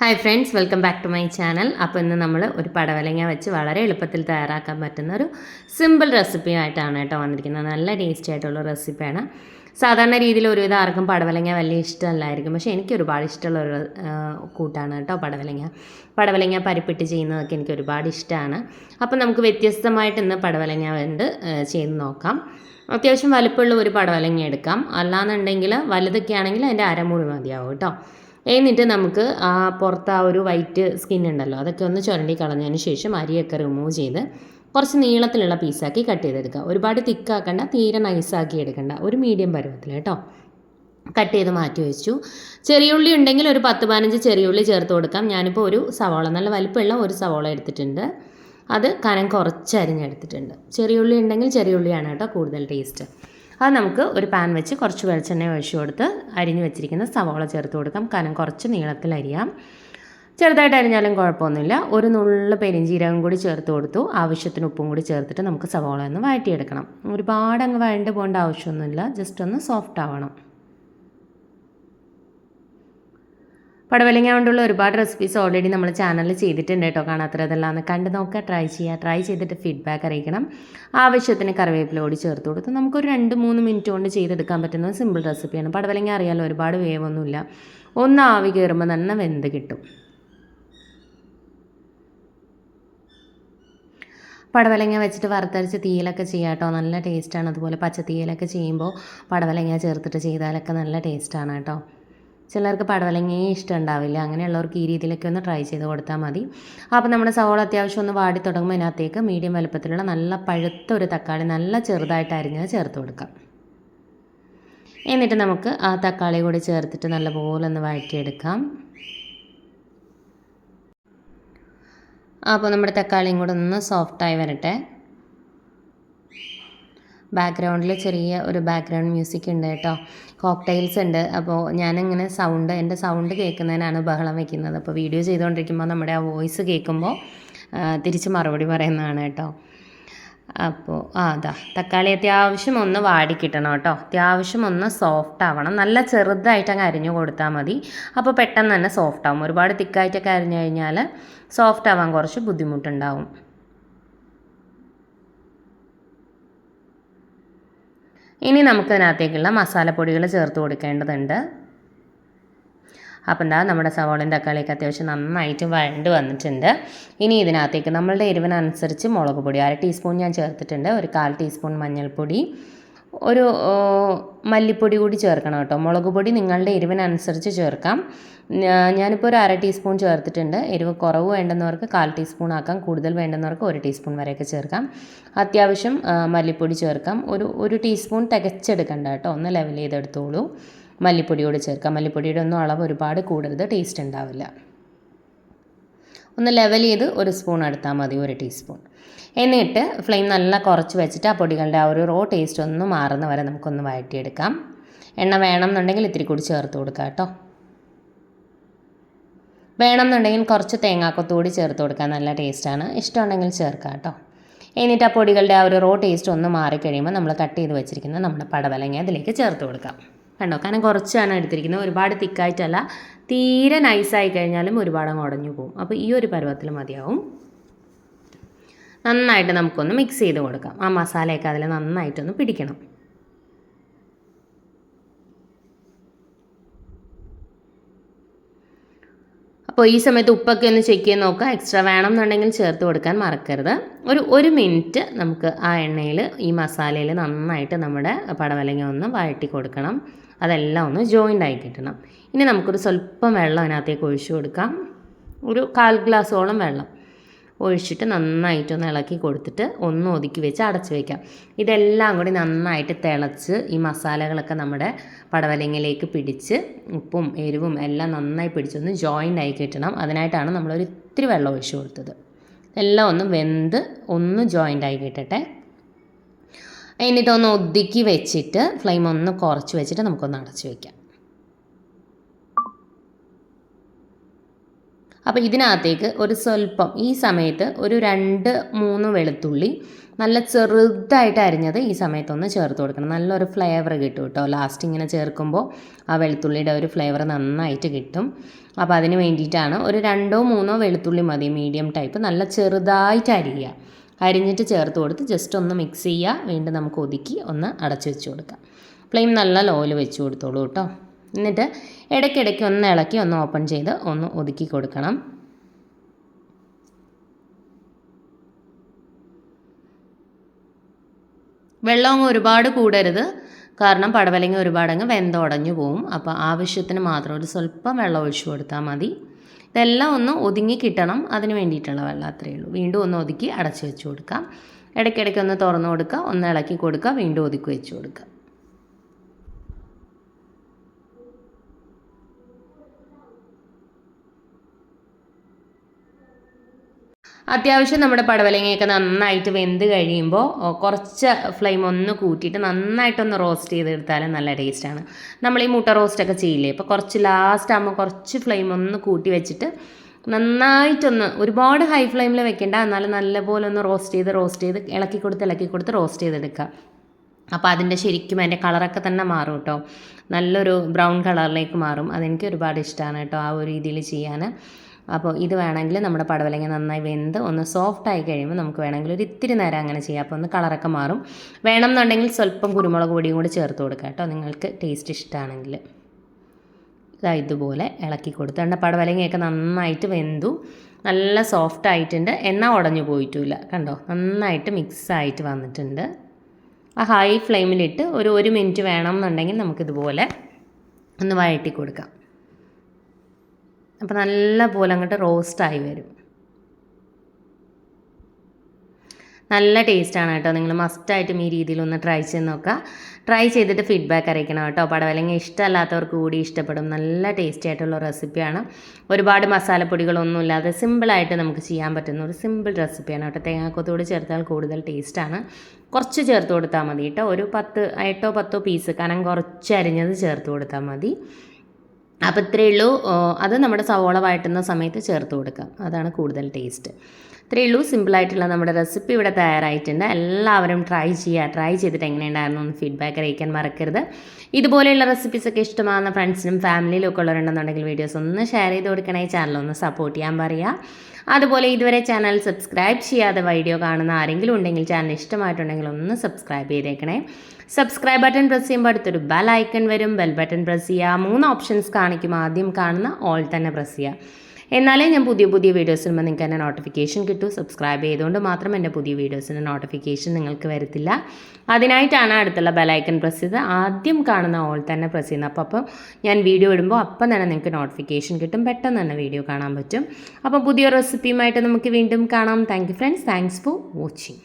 Hi friends welcome back to my channel അപ്പോൾ ഇന്ന് നമ്മൾ ഒരു പടവലങ്ങ വെച്ച് വളരെ എളുപ്പത്തിൽ തയ്യാറാക്കാൻ പറ്റുന്ന ഒരു സിമ്പിൾ റെസിപ്പിയായിട്ടാണ് കേട്ടോ വന്നിരിക്കുന്നത്. നല്ല ടേസ്റ്റി ആയിട്ടുള്ള റെസിപ്പിയാണ് സാധാരണ രീതിയിൽ ഒരുവിധം ആർക്കും പടവലങ്ങ വലിയ ഇഷ്ടമല്ലായിരിക്കും. പക്ഷേ എനിക്ക് ഒരുപാട് ഇഷ്ടമുള്ള ഒരു കൂട്ടാണ് കേട്ടോ പടവലങ്ങ. പടവലങ്ങ പരിപ്പിട്ട് ചെയ്യുന്നതൊക്കെ എനിക്ക് ഒരുപാട് ഇഷ്ടമാണ്. അപ്പോൾ നമുക്ക് വ്യത്യസ്തമായിട്ട് ഇന്ന് പടവലങ്ങ കൊണ്ട് ചെയ്ത് നോക്കാം. അത്യാവശ്യം വലുപ്പമുള്ള ഒരു പടവലങ്ങ എടുക്കാം. അല്ലാന്നുണ്ടെങ്കിൽ വലുതൊക്കെ ആണെങ്കിൽ അതിന്റെ അരമുറി മതിയാവും കേട്ടോ. എന്നിട്ട് നമുക്ക് ആ പുറത്ത് ആ ഒരു വൈറ്റ് സ്കിൻ ഉണ്ടല്ലോ അതൊക്കെ ഒന്ന് ചുരണ്ടി കളഞ്ഞതിന് ശേഷം അരിയൊക്കെ റിമൂവ് ചെയ്ത് കുറച്ച് നീളത്തിലുള്ള പീസാക്കി കട്ട് ചെയ്തെടുക്കുക. ഒരുപാട് തിക്കാക്കണ്ട തീരെ നൈസാക്കി എടുക്കണ്ട ഒരു മീഡിയം പരുവത്തിൽ കേട്ടോ. കട്ട് ചെയ്ത് മാറ്റി വെച്ചു. ചെറിയ ഉള്ളി ഉണ്ടെങ്കിൽ ഒരു പത്ത് പതിനഞ്ച് ചെറിയ ഉള്ളി ചേർത്ത് കൊടുക്കാം. ഞാനിപ്പോൾ ഒരു സവാള നല്ല വലിപ്പമുള്ള ഒരു സവാള എടുത്തിട്ടുണ്ട്. അത് കനം കുറച്ച് അരിഞ്ഞെടുത്തിട്ടുണ്ട്. ചെറിയ ഉള്ളി ഉണ്ടെങ്കിൽ ചെറിയ ഉള്ളിയാണ് കേട്ടോ കൂടുതൽ ടേസ്റ്റ് അത് നമുക്ക് ഒരു പാൻ വെച്ച് കുറച്ച് വെളിച്ചെണ്ണ ഒഴിച്ചു കൊടുത്ത് അരിഞ്ഞ് വെച്ചിരിക്കുന്ന സവോള ചേർത്ത് കൊടുക്കാം. കനം കുറച്ച് നീളത്തിൽ അരിയാം. ചെറുതായിട്ട് അരിഞ്ഞാലും കുഴപ്പമൊന്നുമില്ല. ഒരു നുള്ള പെരിഞ്ചീരകം കൂടി ചേർത്ത് കൊടുത്തു. ആവശ്യത്തിന് ഉപ്പും കൂടി ചേർത്തിട്ട് നമുക്ക് സവോള ഒന്ന് വഴറ്റിയെടുക്കണം. ഒരുപാട് അങ്ങ് വഴണ്ട് പോകേണ്ട ആവശ്യമൊന്നുമില്ല. ജസ്റ്റ് ഒന്ന് സോഫ്റ്റ് ആവണം. പടവലങ്ങ കൊണ്ടുള്ള ഒരുപാട് റെസിപ്പീസ് ഓൾറെഡി നമ്മൾ ചാനലിൽ ചെയ്തിട്ടുണ്ട് കേട്ടോ. കാണാത്തതെല്ലാം ഒന്ന് കണ്ട് നോക്കുക ട്രൈ ചെയ്യുക ട്രൈ ചെയ്തിട്ട് ഫീഡ്ബാക്ക് അറിയിക്കണം. ആവശ്യത്തിന് കറിവേപ്പില കൂടി ചേർത്ത് കൊടുത്ത് നമുക്കൊരു രണ്ട് മൂന്ന് മിനിറ്റ് കൊണ്ട് ചെയ്തെടുക്കാൻ പറ്റുന്ന സിമ്പിൾ റെസിപ്പിയാണ് പടവലങ്ങ അറിയാലോ ഒരുപാട് വേവൊന്നുമില്ല. ഒന്ന് ആവി കയറുമ്പോൾ തന്നെ വെന്ത് കിട്ടും. പടവലങ്ങ വെച്ചിട്ട് വറുത്തരച്ച് തീയിലൊക്കെ ചെയ്യാം കേട്ടോ. നല്ല ടേസ്റ്റാണ് അതുപോലെ പച്ച തീയിലൊക്കെ ചെയ്യുമ്പോൾ പടവലങ്ങ ചേർത്തിട്ട് ചെയ്താലൊക്കെ നല്ല ടേസ്റ്റാണ് കേട്ടോ. ചിലർക്ക് പടവലങ്ങയെ ഇഷ്ടം ഉണ്ടാവില്ല അങ്ങനെയുള്ളവർക്ക് ഈ രീതിയിലൊക്കെ ഒന്ന് ട്രൈ ചെയ്ത് കൊടുത്താൽ മതി. അപ്പോൾ നമ്മുടെ സവോള അത്യാവശ്യം ഒന്ന് വാടി തുടങ്ങുമ്പോൾ അതിനകത്തേക്ക് മീഡിയം വലുപ്പത്തിലുള്ള നല്ല പഴുത്ത ഒരു തക്കാളി നല്ല ചെറുതായിട്ട് അരിഞ്ഞത് ചേർത്ത് കൊടുക്കാം. എന്നിട്ട് നമുക്ക് ആ തക്കാളി കൂടി ചേർത്തിട്ട് നല്ലപോലെ ഒന്ന് വഴറ്റിയെടുക്കാം. അപ്പോൾ നമ്മുടെ തക്കാളിയും കൂടെ ഒന്ന് സോഫ്റ്റായി വരട്ടെ. ബാക്ക്ഗ്രൗണ്ടിൽ ചെറിയ ഒരു ബാക്ക്ഗ്രൗണ്ട് മ്യൂസിക് ഉണ്ട് കേട്ടോ. കോക്ടെയിൽസ് ഉണ്ട്. അപ്പോൾ ഞാനിങ്ങനെ സൗണ്ട് എന്റെ സൗണ്ട് കേൾക്കുന്നതിനാണ് ബഹളം വയ്ക്കുന്നത് അപ്പോൾ വീഡിയോ ചെയ്തുകൊണ്ടിരിക്കുമ്പോൾ നമ്മുടെ ആ വോയിസ് കേൾക്കുമ്പോൾ തിരിച്ച് മറുപടി പറയുന്നതാണ് കേട്ടോ. അപ്പോൾ ആ അതാ തക്കാളി അത്യാവശ്യം ഒന്ന് വാടി കിട്ടണം കേട്ടോ. അത്യാവശ്യം ഒന്ന് സോഫ്റ്റ് ആവണം. നല്ല ചെറുതായിട്ട് അങ്ങ് അരിഞ്ഞു കൊടുത്താൽ മതി. അപ്പോൾ പെട്ടെന്ന് തന്നെ സോഫ്റ്റ് ആവും. ഒരുപാട് തിക്കായിട്ടൊക്കെ അരിഞ്ഞു കഴിഞ്ഞാൽ സോഫ്റ്റ് ആവാൻ കുറച്ച് ബുദ്ധിമുട്ടുണ്ടാവും. ഇനി നമുക്കതിനകത്തേക്കുള്ള മസാലപ്പൊടികൾ ചേർത്ത് കൊടുക്കേണ്ടതുണ്ട്. അപ്പം എന്താ നമ്മുടെ സവോളയും തക്കാളിയൊക്കെ അത്യാവശ്യം നന്നായിട്ട് വഴണ്ട് വന്നിട്ടുണ്ട്. ഇനി ഇതിനകത്തേക്ക് നമ്മളുടെ എരിവിനനുസരിച്ച് മുളക് പൊടി അര ടീസ്പൂൺ ഞാൻ ചേർത്തിട്ടുണ്ട് ഒരു കാൽ ടീസ്പൂൺ മഞ്ഞൾപ്പൊടി ഒരു മല്ലിപ്പൊടി കൂടി ചേർക്കണം കേട്ടോ. മുളക് പൊടി നിങ്ങളുടെ എരിവിനനുസരിച്ച് ചേർക്കാം. ഞാനിപ്പോൾ ഒരു അര ടീസ്പൂൺ ചേർത്തിട്ടുണ്ട്. എരിവ് കുറവ് വേണ്ടുന്നവർക്ക് കാൽ ടീസ്പൂൺ ആക്കാം. കൂടുതൽ വേണ്ടുന്നവർക്ക് ഒരു ടീസ്പൂൺ വരെയൊക്കെ ചേർക്കാം. അത്യാവശ്യം മല്ലിപ്പൊടി ചേർക്കാം. ഒരു ഒരു ടീസ്പൂൺ തികച്ചെടുക്കണ്ട കേട്ടോ. ഒന്ന് ലെവൽ ചെയ്തെടുത്തോളൂ. മല്ലിപ്പൊടിയോട് ചേർക്കാം. മല്ലിപ്പൊടിയുടെ ഒന്നും അളവ് ഒരുപാട് കൂടരുത്. ടേസ്റ്റ് ഉണ്ടാവില്ല. ഒന്ന് ലെവൽ ചെയ്ത് ഒരു സ്പൂൺ എടുത്താൽ മതി ഒരു ടീസ്പൂൺ എന്നിട്ട് ഫ്ലെയിം നല്ല കുറച്ച് വെച്ചിട്ട് ആ പൊടികളുടെ ആ ഒരു റോ ടേസ്റ്റ് ഒന്ന് മാറുന്ന വരെ നമുക്കൊന്ന് വഴറ്റിയെടുക്കാം. എണ്ണ വേണം എന്നുണ്ടെങ്കിൽ ഇത്തിരി കൂടി ചേർത്ത് കൊടുക്കാം കേട്ടോ. വേണം എന്നുണ്ടെങ്കിൽ കുറച്ച് തേങ്ങാക്കൊത്തുകൂടി ചേർത്ത് കൊടുക്കാൻ നല്ല ടേസ്റ്റാണ് ഇഷ്ടമുണ്ടെങ്കിൽ ചേർക്കാം കേട്ടോ. എന്നിട്ട് ആ പൊടികളുടെ ആ ഒരു റോ ടേസ്റ്റ് ഒന്ന് മാറിക്കഴിയുമ്പോൾ നമ്മൾ കട്ട് ചെയ്ത് വെച്ചിരിക്കുന്ന നമ്മുടെ പടവലങ്ങ അതിലേക്ക് ചേർത്ത് കൊടുക്കാം. കണ്ടോ? കാരണം കുറച്ചാണ് എടുത്തിരിക്കുന്നത്. ഒരുപാട് തിക്കായിട്ടല്ല. തീരെ നൈസായി കഴിഞ്ഞാലും ഒരുപാട് അങ്ങ് ഉടഞ്ഞു പോകും. അപ്പോൾ ഈ ഒരു പരുവത്തിൽ മതിയാവും. നന്നായിട്ട് നമുക്കൊന്ന് മിക്സ് ചെയ്ത് കൊടുക്കാം. ആ മസാലയൊക്കെ അതിൽ നന്നായിട്ടൊന്ന് പിടിക്കണം. അപ്പോൾ ഈ സമയത്ത് ഉപ്പൊക്കെ ഒന്ന് ചെക്ക് ചെയ്ത് നോക്കുക. എക്സ്ട്രാ വേണം എന്നുണ്ടെങ്കിൽ ചേർത്ത് കൊടുക്കാൻ മറക്കരുത്. ഒരു ഒരു മിനിറ്റ് നമുക്ക് ആ എണ്ണയിൽ ഈ മസാലയിൽ നന്നായിട്ട് നമ്മുടെ പടവലങ്ങ ഒന്ന് വഴട്ടി കൊടുക്കണം. അതെല്ലാം ഒന്ന് ജോയിന്റ് ആയി കിട്ടണം. ഇനി നമുക്കൊരു സ്വല്പം വെള്ളം അതിനകത്തേക്ക് ഒഴിച്ചു കൊടുക്കാം. ഒരു കാൽ ഗ്ലാസ്സോളം വെള്ളം ഒഴിച്ചിട്ട് നന്നായിട്ടൊന്ന് ഇളക്കി കൊടുത്തിട്ട് ഒന്ന് ഒതുക്കി വെച്ച് അടച്ച് വയ്ക്കാം ഇതെല്ലാം കൂടി നന്നായിട്ട് തിളച്ച് ഈ മസാലകളൊക്കെ നമ്മുടെ പടവലങ്ങയിലേക്ക് പിടിച്ച് ഉപ്പും എരിവും എല്ലാം നന്നായി പിടിച്ചൊന്ന് ജോയിന്റ് ആയി കിട്ടണം. അതിനായിട്ടാണ് നമ്മളൊരു ഇത്തിരി വെള്ളം ഒഴിച്ചു കൊടുത്തത്. എല്ലാം ഒന്ന് വെന്ത് ഒന്ന് ജോയിന്റ് ആയി കിട്ടട്ടെ. എന്നിട്ടൊന്ന് ഒതുക്കി വെച്ചിട്ട് ഫ്ലെയിം ഒന്ന് കുറച്ച് വെച്ചിട്ട് നമുക്കൊന്ന് അടച്ച് വയ്ക്കാം അപ്പോൾ ഇതിനകത്തേക്ക് ഒരു സ്വല്പം ഈ സമയത്ത് ഒരു രണ്ട് മൂന്ന് വെളുത്തുള്ളി നല്ല ചെറുതായിട്ട് അരിഞ്ഞത് ഈ സമയത്തൊന്ന് ചേർത്ത് കൊടുക്കണം. നല്ലൊരു ഫ്ലേവർ കിട്ടും കേട്ടോ. ലാസ്റ്റ് ഇങ്ങനെ ചേർക്കുമ്പോൾ ആ വെളുത്തുള്ളിയുടെ ഒരു ഫ്ലേവർ നന്നായിട്ട് കിട്ടും. അപ്പോൾ അതിന് വേണ്ടിയിട്ടാണ് ഒരു രണ്ടോ മൂന്നോ വെളുത്തുള്ളി മതി മീഡിയം ടൈപ്പ് നല്ല ചെറുതായിട്ട് അരിയുക. അരിഞ്ഞിട്ട് ചേർത്ത് കൊടുത്ത് ജസ്റ്റ് ഒന്ന് മിക്സ് ചെയ്യുക വീണ്ടും നമുക്ക് ഒതുക്കി ഒന്ന് അടച്ചു വെച്ച് കൊടുക്കാം. ഫ്ലെയിം നല്ല ലോയിൽ വെച്ച് കൊടുത്തോളൂ കേട്ടോ. എന്നിട്ട് ഇടയ്ക്കിടയ്ക്ക് ഒന്ന് ഇളക്കി ഒന്ന് ഓപ്പൺ ചെയ്ത് ഒന്ന് ഒതുക്കി കൊടുക്കണം. വെള്ളം ഒരുപാട് കൂടരുത്. കാരണം പടവലങ്ങ ഒരുപാടങ്ങ് വെന്തുടഞ്ഞു പോവും. അപ്പോൾ ആവശ്യത്തിന് മാത്രം ഒരു സ്വല്പം വെള്ളം ഒഴിച്ചു കൊടുത്താൽ മതി. ഇതെല്ലാം ഒന്ന് ഒതുങ്ങി കിട്ടണം. അതിന് വേണ്ടിയിട്ടുള്ള വെള്ളം അത്രയേ ഉള്ളൂ. വീണ്ടും ഒന്ന് ഒതുക്കി അടച്ചു വെച്ച് കൊടുക്കാം. ഇടയ്ക്കിടയ്ക്ക് ഒന്ന് തുറന്നു കൊടുക്കുക. ഒന്ന് ഇളക്കി കൊടുക്കുക. വീണ്ടും ഒതുക്കി വെച്ച് കൊടുക്കുക. അത്യാവശ്യം നമ്മുടെ പടവലങ്ങയൊക്കെ നന്നായിട്ട് വെന്ത് കഴിയുമ്പോൾ കുറച്ച് ഫ്ലെയിം ഒന്ന് കൂട്ടിയിട്ട് നന്നായിട്ടൊന്ന് റോസ്റ്റ് ചെയ്തെടുത്താലും നല്ല ടേസ്റ്റാണ് നമ്മൾ ഈ മുട്ട റോസ്റ്റൊക്കെ ചെയ്യില്ലേ അപ്പോൾ കുറച്ച് ലാസ്റ്റ് ആകുമ്പോൾ കുറച്ച് ഫ്ലെയിം ഒന്ന് കൂട്ടി വെച്ചിട്ട് നന്നായിട്ടൊന്ന് ഒരുപാട് ഹൈ ഫ്ലെയിമിൽ വെക്കേണ്ട എന്നാലും നല്ലപോലെ ഒന്ന് റോസ്റ്റ് ചെയ്ത് റോസ്റ്റ് ചെയ്ത് ഇളക്കി കൊടുത്ത് ഇളക്കി കൊടുത്ത് റോസ്റ്റ് ചെയ്തെടുക്കുക. അപ്പോൾ അതിന്റെ ശരിക്കും അതിന്റെ കളറൊക്കെ തന്നെ മാറും കേട്ടോ നല്ലൊരു ബ്രൗൺ കളറിലേക്ക് മാറും. അതെനിക്ക് ഒരുപാട് ഇഷ്ടമാണ് കേട്ടോ ആ ഒരു രീതിയിൽ ചെയ്യാൻ. അപ്പോൾ ഇത് വേണമെങ്കിൽ നമ്മുടെ പടവലങ്ങ നന്നായി വെന്ത് ഒന്ന് സോഫ്റ്റ് ആയി കഴിയുമ്പോൾ നമുക്ക് വേണമെങ്കിൽ ഒരു ഇത്തിരി നേരം അങ്ങനെ ചെയ്യാം. അപ്പോൾ ഒന്ന് കളറൊക്കെ മാറും. വേണം എന്നുണ്ടെങ്കിൽ സ്വല്പം കുരുമുളക് പൊടിയും കൂടി ചേർത്ത് കൊടുക്കാം കേട്ടോ. നിങ്ങൾക്ക് ടേസ്റ്റ് ഇഷ്ടമാണെങ്കിൽ ഇതാ ഇതുപോലെ ഇളക്കി കൊടുത്ത്. എണ്ണ പടവലങ്ങയൊക്കെ നന്നായിട്ട് വെന്തു. നല്ല സോഫ്റ്റ് ആയിട്ടുണ്ട്. എണ്ണ ഉടഞ്ഞു പോയിട്ടില്ല. കണ്ടോ? നന്നായിട്ട് മിക്സ് ആയിട്ട് വന്നിട്ടുണ്ട്. ആ ഹൈ ഫ്ലെയിമിലിട്ട് ഒരു ഒരു മിനിറ്റ് വേണം എന്നുണ്ടെങ്കിൽ നമുക്കിതുപോലെ ഒന്ന് വഴറ്റി കൊടുക്കാം. അപ്പോൾ നല്ല പോലെ അങ്ങോട്ട് റോസ്റ്റായി വരും. നല്ല ടേസ്റ്റാണ് കേട്ടോ. നിങ്ങൾ മസ്റ്റായിട്ടും ഈ രീതിയിലൊന്ന് ട്രൈ ചെയ്ത് നോക്കുക. ട്രൈ ചെയ്തിട്ട് ഫീഡ്ബാക്ക് അറിയിക്കണം കേട്ടോ. പടവലങ്ങ ഇഷ്ടമല്ലാത്തവർക്ക് കൂടി ഇഷ്ടപ്പെടും. നല്ല ടേസ്റ്റി ആയിട്ടുള്ള റെസിപ്പിയാണ് ഒരുപാട് മസാലപ്പൊടികളൊന്നും ഇല്ലാതെ സിമ്പിളായിട്ട് നമുക്ക് ചെയ്യാൻ പറ്റുന്ന ഒരു സിമ്പിൾ റെസിപ്പിയാണ് കേട്ടോ. തേങ്ങാക്കൊത്തോട് ചേർത്താൽ കൂടുതൽ ടേസ്റ്റാണ് കുറച്ച് ചേർത്ത് കൊടുത്താൽ മതി കേട്ടോ. ഒരു പത്ത് എട്ടോ പത്തോ പീസ് കനം കുറച്ച് അരിഞ്ഞത് ചേർത്ത് കൊടുത്താൽ മതി. അപ്പോൾ ഇത്രയേ ഉള്ളൂ അത് നമ്മുടെ സവോള വഴറ്റുന്ന സമയത്ത് ചേർത്ത് കൊടുക്കാം അതാണ് കൂടുതൽ ടേസ്റ്റ്. ഇത്രയേ ഉള്ളൂ. സിമ്പിളായിട്ടുള്ള നമ്മുടെ റെസിപ്പി ഇവിടെ തയ്യാറായിട്ടുണ്ട്. എല്ലാവരും ട്രൈ ചെയ്യുക ട്രൈ ചെയ്തിട്ട് എങ്ങനെയുണ്ടായിരുന്നു എന്ന് ഫീഡ്ബാക്ക് അറിയിക്കാൻ മറക്കരുത്. ഇതുപോലെയുള്ള റെസിപ്പീസൊക്കെ ഇഷ്ടമാകുന്ന ഫ്രണ്ട്സിനും ഫാമിലിയിലും ഒക്കെ ഉള്ളവരുണ്ടെന്നുണ്ടെങ്കിൽ വീഡിയോസ് ഒന്ന് ഷെയർ ചെയ്ത് കൊടുക്കണേ. ചാനൽ ഒന്ന് സപ്പോർട്ട് ചെയ്യാൻ പറയുക അതുപോലെ ഇതുവരെ ചാനൽ സബ്സ്ക്രൈബ് ചെയ്യാതെ വീഡിയോ കാണുന്ന ആരെങ്കിലും ഉണ്ടെങ്കിൽ ചാനൽ ഇഷ്ടമായിട്ടുണ്ടെങ്കിൽ ഒന്ന് സബ്സ്ക്രൈബ് ചെയ്തേക്കണേ. സബ്സ്ക്രൈബ് ബട്ടൺ പ്രസ് ചെയ്യുമ്പോൾ അടുത്തൊരു ബെൽ ഐക്കൺ വരും. ബെൽ ബട്ടൺ പ്രസ് ചെയ്യുക മൂന്ന് ഓപ്ഷൻസ് കാണിക്കും. ആദ്യം കാണുന്ന ഓൾ തന്നെ പ്രസ് ചെയ്യുക എന്നാലേ ഞാൻ പുതിയ പുതിയ വീഡിയോസ് വരുമ്പോൾ നിങ്ങൾക്ക് എന്നെ നോട്ടിഫിക്കേഷൻ കിട്ടൂ. സബ്സ്ക്രൈബ് ചെയ്തുകൊണ്ട് മാത്രം എന്റെ പുതിയ വീഡിയോസിന്റെ നോട്ടിഫിക്കേഷൻ നിങ്ങൾക്ക് വരത്തില്ല. അതിനായിട്ടാണ് അടുത്തുള്ള ബെലൈക്കൺ പ്രസ് ചെയ്ത് ആദ്യം കാണുന്ന ഓൾ തന്നെ പ്രസ് ചെയ്യുന്നത് അപ്പോൾ അപ്പോൾ ഞാൻ വീഡിയോ ഇടുമ്പോൾ അപ്പം തന്നെ നിങ്ങൾക്ക് നോട്ടിഫിക്കേഷൻ കിട്ടും. പെട്ടെന്ന് തന്നെ വീഡിയോ കാണാൻ പറ്റും. അപ്പോൾ പുതിയ റെസിപ്പിയുമായിട്ട് നമുക്ക് വീണ്ടും കാണാം. Thank you friends thanks for watching